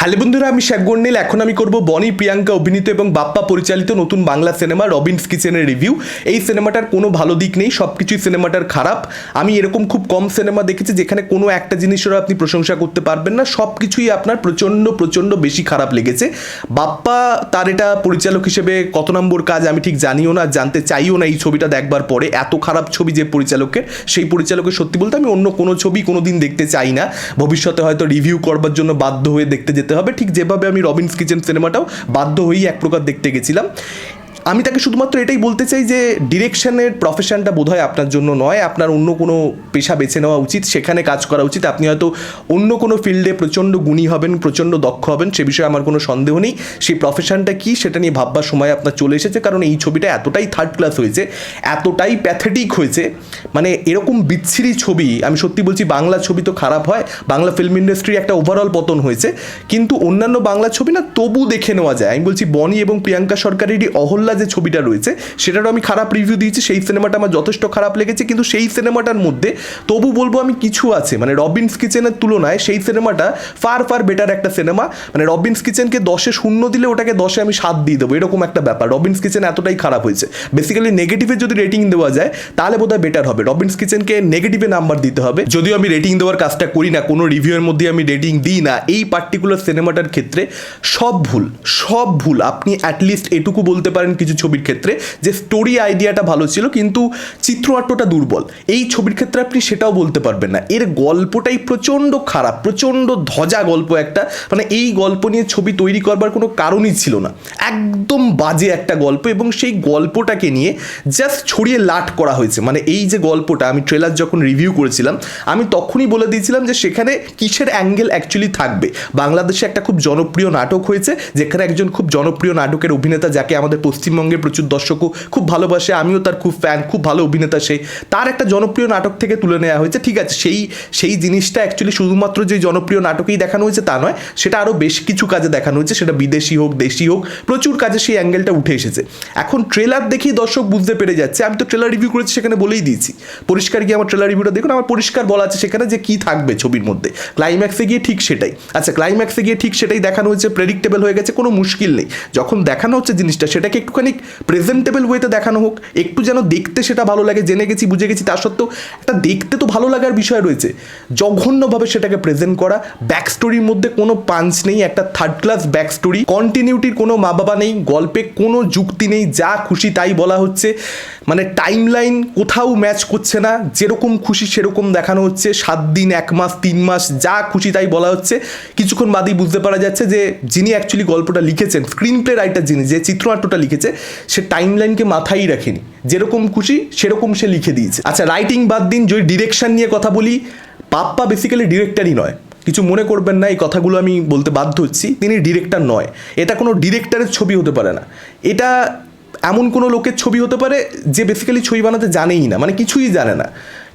Hello বন্ধুরা, আমি শেখ গন্ডিল। এখন আমি করব বনি, প্রিয়াঙ্কা, অভিনীত এবং বাপ্পা পরিচালিত নতুন বাংলা সিনেমা রবিনস কিচেনের রিভিউ। এই সিনেমাটার কোনো ভালো দিক নেই সব কিছুই সিনেমাটার খারাপ। আমি এরকম খুব কম সিনেমা দেখেছি যেখানে কোনো একটা জিনিসেরও আপনি প্রশংসা করতে পারবেন না। সব কিছুই আপনার প্রচণ্ড প্রচণ্ড বেশি খারাপ লেগেছে। বাপ্পা তার এটা পরিচালক হিসেবে কত নম্বর কাজ আমি ঠিক জানিও না, জানতে চাইও না এই ছবিটা দেখবার পরে। এত খারাপ ছবি যে পরিচালকের, সেই পরিচালকের সত্যি বলতে আমি অন্য কোনো ছবি কোনো দিন দেখতে চাই না। ভবিষ্যতে হয়তো রিভিউ করবার জন্য বাধ্য হয়ে দেখতে যেতে হবে। ঠিক যেভাবে আমি রবিনস কিচেন সিনেমাটাও বাধ্য হয়েই এক প্রকার দেখতে গেছিলাম। আমি তাকে শুধুমাত্র এটাই বলতে চাই যে ডিরেকশনের প্রফেশনটা বোধহয় আপনার জন্য নয়, আপনার অন্য কোনো পেশা বেছে নেওয়া উচিত, সেখানে কাজ করা উচিত। আপনি হয়তো অন্য কোনো ফিল্ডে প্রচণ্ড গুণী হবেন, প্রচণ্ড দক্ষ হবেন, সে বিষয়ে আমার কোনো সন্দেহ নেই। সেই প্রফেশনটা কি সেটা নিয়ে ভাববার সময় আপনার চলে এসেছে, কারণ এই ছবিটা এতটাই থার্ড ক্লাস হয়েছে, এতটাই প্যাথেটিক হয়েছে। মানে এরকম বিচ্ছিরি ছবি, আমি সত্যি বলছি বাংলা ছবি তো খারাপ হয়, বাংলা ফিল্ম ইন্ডাস্ট্রি একটা ওভারঅল পতন হয়েছে। কিন্তু অন্যান্য বাংলা ছবি না তবু দেখে নেওয়া যায়। আমি বলছি বনি এবং প্রিয়াঙ্কা সরকারেরই অহল্লা যে ছবিটা রয়েছে, সেটারও আমি খারাপ রিভিউ দিয়েছি, সেই সিনেমাটা আমার যথেষ্ট খারাপ লেগেছে, কিন্তু সেই সিনেমাটার মধ্যে তবু বলব আমি কিছু আছে। মানে রবিনস কিচেনের তুলনায় সেই সিনেমাটা ফার ফার বেটার একটা সিনেমা মানে রবিনস কিচেনকে দশে শূন্য দিলে ওটাকে দশে আমি সাত দিয়ে দেবো, এরকম একটা ব্যাপার। রবিনস কিচেন এতটাই খারাপ হয়েছে। বেসিক্যালি নেগেটিভে যদি রেটিং দেওয়া যায়, তাহলে বোধহয় বেটার হবে। রবিনস কিচেনকে নেগেটিভে নাম্বার দিতে হবে। যদিও আমি রেটিং দেওয়ার কাজটা করি না, কোনো রিভিউয়ের মধ্যে আমি রেটিং দিই না, এই পার্টিকুলার সিনেমাটার ক্ষেত্রে সব ভুল সব ভুল। আপনি অ্যাটলিস্ট এটুকু বলতে পারেন, কিছু ছবির ক্ষেত্রে যে স্টোরি আইডিয়াটা ভালো ছিল, কিন্তু চিত্রনাট্যটা দুর্বল। এই ছবির ক্ষেত্রে আপনি সেটাও বলতে পারবেন না। এর গল্পটাই প্রচণ্ড খারাপ, প্রচণ্ড ধজা গল্প একটা। মানে এই গল্প নিয়ে ছবি তৈরি করবার কোনো কারণই ছিল না। একদম বাজে একটা গল্প এবং সেই গল্পটাকে নিয়ে জাস্ট ছড়িয়ে লাট করা হয়েছে। মানে এই যে গল্পটা, আমি ট্রেলার যখন রিভিউ করেছিলাম, আমি তখনই বলে দিয়েছিলাম যে সেখানে কিসের অ্যাঙ্গেল অ্যাকচুয়ালি থাকবে। বাংলাদেশে একটা খুব জনপ্রিয় নাটক হয়েছে, যেখানে একজন খুব জনপ্রিয় নাটকের অভিনেতা, যাকে আমাদের পশ্চিমবঙ্গের প্রচুর দর্শকও খুব ভালোবাসে, আমিও তার খুব ফ্যান খুব ভালো অভিনেতা সে। তার একটা জনপ্রিয় নাটক থেকে তুলে নেওয়া হয়েছে, ঠিক আছে, সেই সেই জিনিসটা অ্যাকচুয়ালি শুধুমাত্র যে জনপ্রিয় নাটকেই দেখানো হয়েছে তা নয়, সেটা আরও বেশ কিছু কাজে দেখানো হয়েছে, সেটা বিদেশি হোক, দেশি হোক, প্রচুর কাজে সেই অ্যাঙ্গেলটা উঠে এসেছে। এখন ট্রেলার দেখেই দর্শক বুঝতে পেরে যাচ্ছে, আমি তো ট্রেলার রিভিউ করেছি সেখানে বলেই দিয়েছি। পরিষ্কার গিয়ে আমার ট্রেলার রিভিউটা দেখুন, আমার পরিষ্কার বলা আছে সেখানে যে কী থাকবে ছবির মধ্যে। ক্লাইম্যাক্সে গিয়ে ঠিক সেটাই। আচ্ছা ক্লাইম্যাক্সে গিয়ে ঠিক সেটাই দেখানো হয়েছে প্রেডিক্টেবল হয়ে গেছে, কোনো মুশকিল নেই। যখন দেখানো হচ্ছে জিনিসটা, সেটাকে একটুখানি প্রেজেন্টেবল ওয়েতে দেখানো হোক, একটু যেন দেখতে সেটা ভালো লাগে, জেনে গেছি, বুঝে গেছি, তা সত্ত্বেও একটা দেখতে তো ভালো লাগার বিষয় রয়েছে। জঘন্যভাবে সেটাকে প্রেজেন্ট করা ব্যাক স্টোরির মধ্যে কোনো পাঞ্চ নেই, একটা থার্ড ক্লাস ব্যাক স্টোরি কন্টিনিউটির কোনো মা বাবা নেই, গল্পে কোনো যুক্তি নেই, যা খুশি তাই বলা হচ্ছে। মানে টাইম লাইন কোথাও ম্যাচ করছে না, যেরকম খুশি সেরকম দেখানো হচ্ছে, সাত দিন, এক মাস, তিন মাস, যা খুশি তাই বলা হচ্ছে। কিছুক্ষণ বাদেই বুঝতে পারা যাচ্ছে যে, যিনি অ্যাকচুয়ালি গল্পটা লিখেছেন স্ক্রিন প্লে রাইটার যিনি, যে চিত্রনাট্যটা লিখেছে সে টাইম লাইনকে মাথায় রাখেনি। যেরকম খুশি, সেরকম সে লিখে দিয়েছে। আচ্ছা রাইটিং বাদ দিন, যদি ডিরেকশন নিয়ে কথা বলি, পাপ্পা বেসিক্যালি ডিরেক্টরই নয়। কিছু মনে করবেন না, এই কথাগুলো আমি বলতে বাধ্য হচ্ছি, তিনি ডিরেক্টর নয়। এটা কোনো ডিরেক্টরের ছবি হতে পারে না। এটা এমন কোনো লোকের ছবি হতে পারে, যে বেসিক্যালি ছবি বানাতে জানেই না মানে কিছুই জানে না।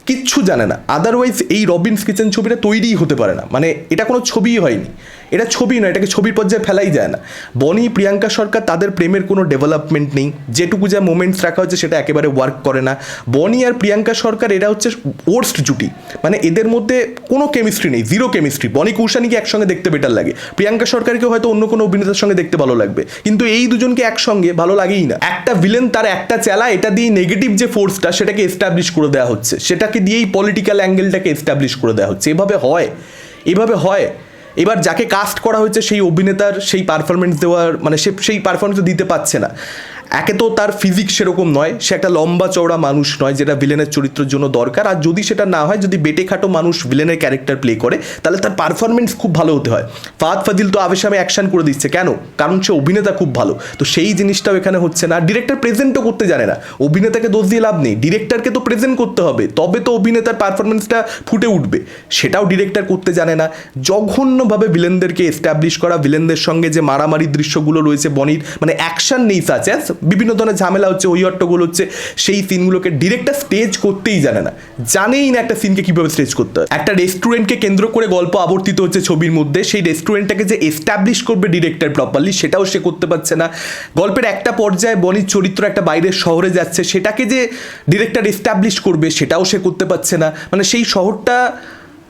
কিচ্ছু জানে না। আদারওয়াইজ এই রবিনস কিচেন ছবিটা তৈরিই হতে পারে না। মানে এটা কোনো ছবিই হয়নি। এটা ছবি নয়, এটাকে ছবির পর্যায়ে ফেলাই যায় না। বনি, প্রিয়াঙ্কা সরকার তাদের প্রেমের কোনো ডেভেলপমেন্ট নেই। যেটুকু যা মোমেন্টস রাখা হচ্ছে সেটা একেবারে ওয়ার্ক করে না। বনি আর প্রিয়াঙ্কা সরকার, এরা হচ্ছে ওর্স্ট জুটি। মানে এদের মধ্যে কোনো কেমিস্ট্রি নেই জিরো কেমিস্ট্রি বনি কৌশানীকে একসঙ্গে দেখতে বেটার লাগে? প্রিয়াঙ্কা সরকারকে হয়তো অন্য কোনো অভিনেতার সঙ্গে দেখতে ভালো লাগবে। কিন্তু এই দুজনকে একসঙ্গে ভালো লাগেই না। একটা ভিলেন তার একটা চেলা, এটা দিয়ে নেগেটিভ যে ফোর্সটা সেটাকে এস্টাবলিশ করে দেওয়া হচ্ছে। সেটাকে দিয়েই পলিটিক্যাল অ্যাঙ্গেলটাকে এস্টাবলিশ করে দেওয়া হচ্ছে। এভাবে হয় এভাবে হয়। এবার যাকে কাস্ট করা হয়েছে সেই অভিনেতার সেই পারফরমেন্স দেওয়ার মানে সে, সেই পারফরমেন্স দিতে পারছে না। একে তো তার ফিজিক্স সেরকম নয়, সে একটা লম্বা চওড়া মানুষ নয়, যেটা ভিলেনের চরিত্রের জন্য দরকার। আর যদি সেটা না হয়, যদি বেটে খাটো মানুষ ভিলেনের ক্যারেক্টার প্লে করে, তাহলে তার পারফরমেন্স খুব ভালো হতে হয়। ফাদ ফাদিল তো আবেশামে অ্যাকশন করে দিচ্ছে। কেন? কারণ সে অভিনেতা খুব ভালো। তো সেই জিনিসটাও এখানে হচ্ছে না। ডিরেক্টর প্রেজেন্টও করতে জানে না। অভিনেতাকে দোষ দিয়ে লাভ নেই। ডিরেক্টরকে তো প্রেজেন্ট করতে হবে। তবে তো অভিনেতার পারফরমেন্সটা ফুটে উঠবে। সেটাও ডিরেক্টর করতে জানে না। জঘন্যভাবে ভিলেনদেরকে এস্টাবলিশ করা ভিলেনদের সঙ্গে যে মারামারি দৃশ্যগুলো রয়েছে, বনির মানে অ্যাকশন নেই সাচ অ্যাজ বিভিন্ন ধরনের ঝামেলা হচ্ছে, ওই অট্টগুলো হচ্ছে, সেই সিনগুলোকে ডিরেক্টর স্টেজ করতেই জানে না। জানেই না একটা সিনকে কীভাবে স্টেজ করতে হয়। একটা রেস্টুরেন্টকে কেন্দ্র করে গল্প আবর্তিত হচ্ছে ছবির মধ্যে, সেই রেস্টুরেন্টটাকে যে এস্টাবলিশ করবে ডিরেক্টর প্রপারলি সেটাও সে করতে পারছে না। গল্পের একটা পর্যায়ে বনির চরিত্র একটা বাইরের শহরে যাচ্ছে, সেটাকে যে ডিরেক্টর এস্টাবলিশ করবে, সেটাও সে করতে পারছে না। মানে সেই শহরটা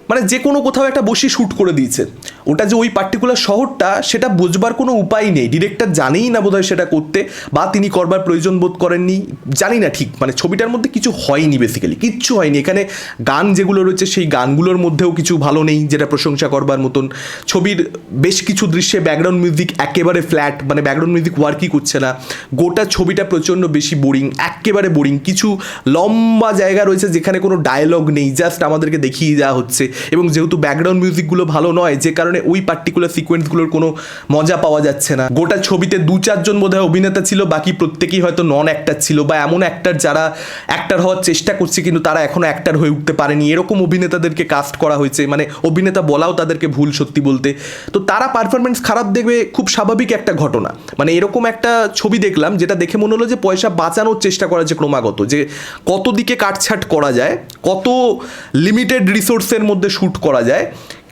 মানে যে কোনো কোথাও একটা বসে শ্যুট করে দিয়েছে। ওটা যে ওই পার্টিকুলার শহরটা, সেটা বোঝবার কোনো উপায় নেই। ডিরেক্টর জানেই না বোধহয় সেটা করতে, বা তিনি করবার প্রয়োজন বোধ করেননি। জানি না ঠিক মানে ছবিটার মধ্যে কিছু হয়নি বেসিক্যালি কিচ্ছু হয়নি। এখানে গান যেগুলো রয়েছে, সেই গানগুলোর মধ্যেও কিছু ভালো নেই, যেটা প্রশংসা করবার মতন। ছবির বেশ কিছু দৃশ্যে ব্যাকগ্রাউন্ড মিউজিক একেবারে ফ্ল্যাট মানে ব্যাকগ্রাউন্ড মিউজিক ওয়ার্কই করছে না। গোটা ছবিটা প্রচণ্ড বেশি বোরিং একেবারে বোরিং কিছু লম্বা জায়গা রয়েছে যেখানে কোনো ডায়লগ নেই জাস্ট আমাদেরকে দেখিয়ে দেওয়া হচ্ছে। এবং যেহেতু ব্যাকগ্রাউন্ড মিউজিকগুলো ভালো নয়, যে কারণে ওই পার্টিকুলার সিকোয়েন্সগুলোর কোনো মজা পাওয়া যাচ্ছে না। গোটা ছবিতে দু চারজন বোধহয় অভিনেতা ছিল, বাকি প্রত্যেকেই হয়তো নন অ্যাক্টার ছিল বা এমন অ্যাক্টার যারা অ্যাক্টার হওয়ার চেষ্টা করছে, কিন্তু তারা এখনও অ্যাক্টার হয়ে উঠতে পারেনি। এরকম অভিনেতাদেরকে কাস্ট করা হয়েছে মানে অভিনেতা বলাও তাদেরকে ভুল সত্যি বলতে। তো তারা পারফরমেন্স খারাপ দেখবে খুব স্বাভাবিক একটা ঘটনা। মানে এরকম একটা ছবি দেখলাম, যেটা দেখে মনে হলো যে পয়সা বাঁচানোর চেষ্টা করা যে ক্রমাগত, যে কত দিকে কাটছাট করা যায় কত লিমিটেড রিসোর্সের মধ্যে শ্যুট করা যায়।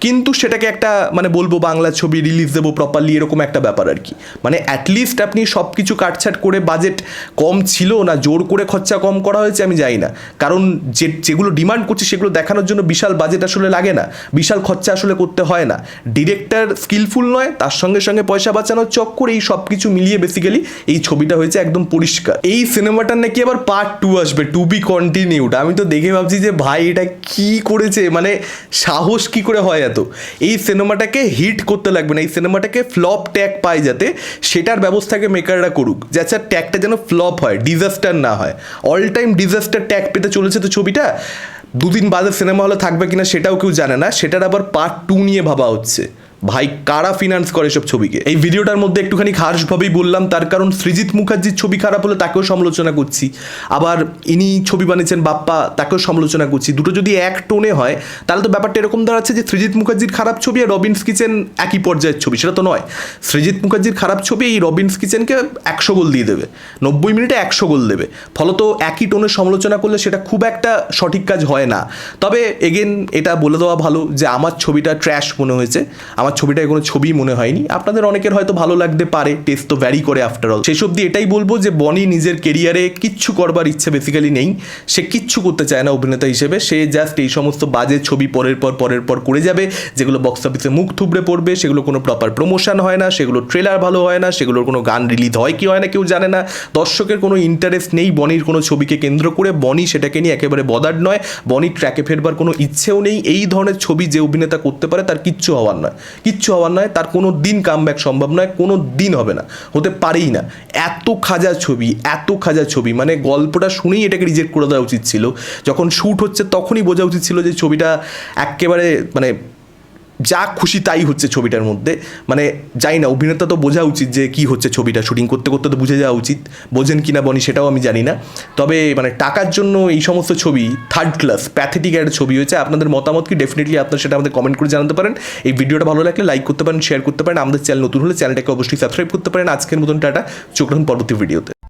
কিন্তু সেটাকে একটা মানে বলব বাংলা ছবি রিলিজ দেবো প্রপারলি এরকম একটা ব্যাপার আর কি। মানে অ্যাটলিস্ট আপনি সব কিছু কাটছাট করে বাজেট কম ছিল না, জোর করে খরচা কম করা হয়েছে, আমি জানি না। কারণ যে, যেগুলো ডিমান্ড করছে সেগুলো দেখানোর জন্য বিশাল বাজেট আসলে লাগে না, বিশাল খরচা আসলে করতে হয় না। ডিরেক্টর স্কিলফুল নয়, তার সঙ্গে সঙ্গে পয়সা বাঁচানোর চক্কর এই সব কিছু মিলিয়ে বেসিক্যালি এই ছবিটা হয়েছে একদম পরিষ্কার। এই সিনেমাটার নাকি আবার পার্ট টু আসবে টু বি কন্টিনিউড আমি তো দেখে ভাবছি যে ভাই, এটা কি করেছে? মানে সাহস কি করে হয় এত। এই সিনেমাটাকে হিট করতে লাগবে না, এই সিনেমাটাকে ফ্লপ ট্যাগ পায় যাতে সেটার ব্যবস্থাকে মেকাররা করুক যাতে ট্যাগটা যেন ফ্লপ হয়, ডিজাস্টার না হয়। অল টাইম ডিজাস্টার ট্যাগ পেতে চলেছে তো ছবিটা। দুদিন বাদে সিনেমা হলে থাকবে কিনা সেটাও কেউ জানে না, সেটার আবার পার্ট টু নিয়ে ভাবা হচ্ছে। ভাই কারা ফিনান্স করে সব ছবিকে? এই ভিডিওটার মধ্যে একটুখানি খাসভাবেই বললাম, তার কারণ সৃজিৎ মুখার্জির ছবি খারাপ হলে তাকেও সমালোচনা করছি। আবার ইনি ছবি বানিয়েছেন বাপ্পা, তাকেও সমালোচনা করছি। দুটো যদি এক টোনে হয়, তাহলে তো ব্যাপারটা এরকম দাঁড়াচ্ছে যে সৃজিৎ মুখার্জির খারাপ ছবি আর রবিন্স কিচেন একই পর্যায়ের ছবি। সেটা তো নয়। সৃজিৎ মুখার্জির খারাপ ছবি এই রবিন্স কিচেনকে একশো গোল দিয়ে দেবে। নব্বই মিনিটে একশো গোল দেবে। ফলত একই টোনে সমালোচনা করলে সেটা খুব একটা সঠিক কাজ হয় না। তবে এগেন এটা বলে দেওয়া ভালো যে আমার ছবিটা ট্র্যাশ মনে হয়েছে। আমার ছবিটায় কোনো ছবি মনে হয়নি। আপনাদের অনেকের হয়তো ভালো লাগতে পারে টেস্ট তো ভ্যারি করে আফটার অল শেষ অব্দি এটাই বলব যে, বনি নিজের কেরিয়ারে কিচ্ছু করবার ইচ্ছে বেসিক্যালি নেই। সে কিচ্ছু করতে চায় না অভিনেতা হিসেবে। সে জাস্ট এই সমস্ত বাজে ছবি পরের পর পরের পর করে যাবে। যেগুলো বক্স অফিসে মুখ থুবড়ে পড়বে, সেগুলো কোনো প্রপার প্রমোশন হয় না, সেগুলো ট্রেলার ভালো হয় না, সেগুলোর কোনো গান রিলিজ হয় কি হয় না কেউ জানে না। দর্শকের কোনো ইন্টারেস্ট নেই বনির কোনো ছবিকে কেন্দ্র করে। বনি সেটাকে নিয়ে একেবারে বদার নয়। বনি ট্র্যাকে ফেরবার কোনো ইচ্ছেও নেই। এই ধরনের ছবি যে অভিনেতা করতে পারে, তার কিচ্ছু হওয়ার নয়। কিচ্ছু হওয়ার নয়, তার কোনো দিন কামব্যাক সম্ভব নয়, কোনো দিন হবে না, হতে পারেই না। এত খাজা ছবি, এত খাজা ছবি মানে গল্পটা শুনেই এটাকে রিজেক্ট করে দেওয়া উচিত ছিল। যখন শ্যুট হচ্ছে তখনই বোঝা উচিত ছিল যে ছবিটা একেবারে মানে যা খুশি তাই হচ্ছে ছবিটার মধ্যে। মানে জানি না, অভিনেতা তো বোঝা উচিত যে কি হচ্ছে ছবিটা, শুটিং করতে করতে তো বুঝে যাওয়া উচিত। বোঝেন কি না বনি সেটাও আমি জানি না। তবে মানে টাকার জন্য এই সমস্ত ছবি থার্ড ক্লাস প্যাথেটিক একটা ছবি হয়েছে। আপনাদের মতামত কি? ডেফিনেটলি আপনারা সেটা আমাদের কমেন্ট করে জানাতে পারেন। এই ভিডিওটা ভালো লাগলে লাইক করতে পারেন শেয়ার করতে পারেন। আমাদের চ্যানেল নতুন হলে চ্যানেলটাকে অবশ্যই সাবস্ক্রাইব করতে পারেন। আজকের মতন টাটা। চোখ রাখুন পরবর্তী ভিডিওতে